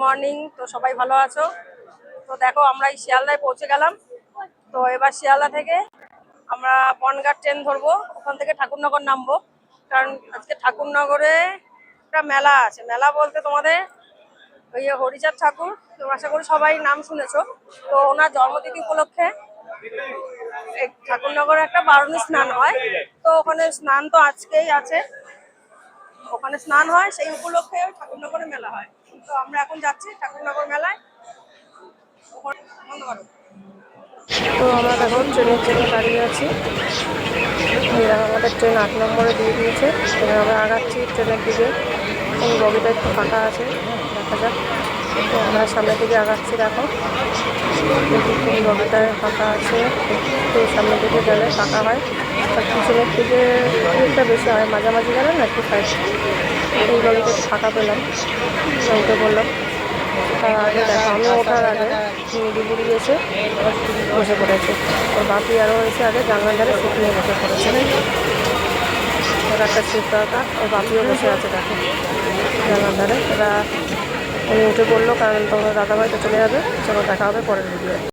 Morning তো সবাই ভালো আছো? তো দেখো আমরা এই শিয়ালদায় পৌঁছে গেলাম। তো এবার শিয়ালদা থেকে আমরা বনগাঁ ট্রেন ধরবো। ওখান থেকে ঠাকুরনগর নামবো। কারণ আজকে ঠাকুরনগরে একটা মেলা আছে। মেলা বলতে তোমাদের ওই হরিচাঁদ ঠাকুর, তো আশা করি সবাই নাম শুনেছো। তো ওনার জন্মতিথি উপলক্ষে ঠাকুরনগরে একটা বারুণী স্নান হয়। তো ওখানে স্নান তো আজকেই আছে। ওখানে স্নান হয়, সেই উপলক্ষে ঠাকুরনগরে মেলা হয়। তো আমরা এখন যাচ্ছি ঠাকুরনগর মেলায়। তো আমরা এখন ট্রেনের জন্য দাঁড়িয়ে আছি। আমাদের ট্রেন আট নম্বরে দিয়ে দিয়েছে। আমরা আগাচ্ছি ট্রেনের দিকে। এই বগিটা একটু ফাঁকা আছে, দেখা যাক। তো আমরা সামনের দিকে আগাচ্ছি, দেখো। এই ফাঁকা আছে। একটু সামনের দিকে গেলে ফাঁকা হয়। আর পিছনের দিকে ভিড়টা বেশি হয়। মাঝামাঝি গেলে না একটু ফাইভ এই ফাঁকা পেলাম। উঠে বললাম। তার আগে দেখো আমি ওঠার আগে নিরিবিড়ি এসে বসে পড়েছে। ওর বাপি আরও এসে আগে জানলার ধারে সিট বসে পড়েছে। ওর একটা সিট ওর বাপিও বসে আছে দেখো জানলার ধারে এরা উনি উঠে পড়ল কারণ তোমার দাদাভাই তো চলে যাবে, চলো দেখা হবে পরের ভিডিও